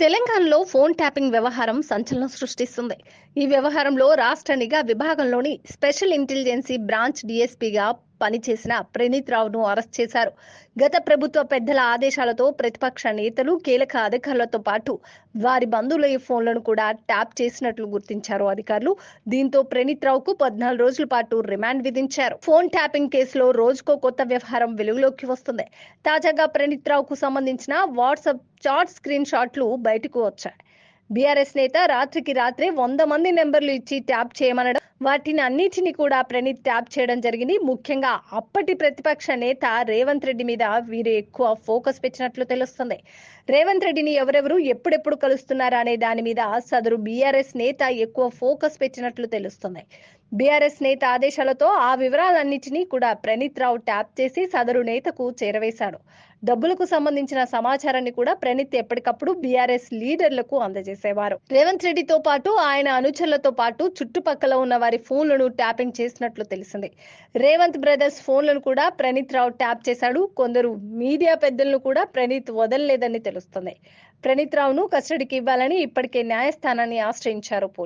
తెలంగాణలో phone tapping వ్యవహారం సంచలనం సృష్టిస్తుంది. ఈ వ్యవహారంలో రాష్ట్ర నిఘా విభాగంలోని స్పెషల్ ఇంటెలిజెన్సీ బ్రాంచ్ డిఎస్పీగా పనిచేసిన ప్రణీత్ రావును అరెస్ట్ చేశారు. గత ప్రభుత్వ పెద్దల ఆదేశాలతో ప్రతిపక్ష నేతలు కీలక అధికారులతో పాటు వారి బంధువుల ఈ ఫోన్లను కూడా ట్యాప్ చేసినట్లు గుర్తించారు అధికారులు. దీంతో ప్రణీత్ రావుకు పద్నాలుగు రోజుల పాటు రిమాండ్ విధించారు. ఫోన్ ట్యాపింగ్ కేసులో రోజుకో కొత్త వ్యవహారం వెలుగులోకి వస్తుంది. తాజాగా ప్రణీత్ రావుకు సంబంధించిన వాట్సాప్ చాట్ స్క్రీన్ షాట్లు బయటకు వచ్చాయి. బీఆర్ఎస్ నేత రాత్రికి రాత్రే వంద మంది నెంబర్లు ఇచ్చి ట్యాప్ చేయమనడం వాటిని అన్నిటిని కూడా ప్రణీత్ ట్యాప్ చేయడం జరిగింది. ముఖ్యంగా అప్పటి ప్రతిపక్ష నేత రేవంత్ రెడ్డి మీద వీరు ఎక్కువ ఫోకస్ పెట్టినట్లు తెలుస్తుంది. రేవంత్ రెడ్డిని ఎవరెవరు ఎప్పుడెప్పుడు కలుస్తున్నారా అనే దాని మీద సదరు బీఆర్ఎస్ నేత ఎక్కువ ఫోకస్ పెట్టినట్లు తెలుస్తుంది. బీఆర్ఎస్ నేత ఆదేశాలతో ఆ వివరాలన్నింటినీ కూడా ప్రణీత్ రావు ట్యాప్ చేసి సదరు నేతకు చేరవేశాడు. డబ్బులకు సంబంధించిన సమాచారాన్ని కూడా ప్రణీత్ ఎప్పటికప్పుడు బీఆర్ఎస్ లీడర్లకు అందజేసేవారు. రేవంత్ రెడ్డితో పాటు ఆయన అనుచరులతో పాటు చుట్టుపక్కల ఉన్న వారి ఫోన్లను ట్యాపింగ్ చేసినట్లు తెలిసింది. రేవంత్ బ్రదర్స్ ఫోన్లను కూడా ప్రణీత్ రావు ట్యాప్ చేశాడు. కొందరు మీడియా పెద్దలను కూడా ప్రణీత్ వదలలేదని తెలుస్తుంది. ప్రణీత్ రావును కస్టడీకి ఇవ్వాలని ఇప్పటికే న్యాయస్థానాన్ని ఆశ్రయించారు పోలీసులు.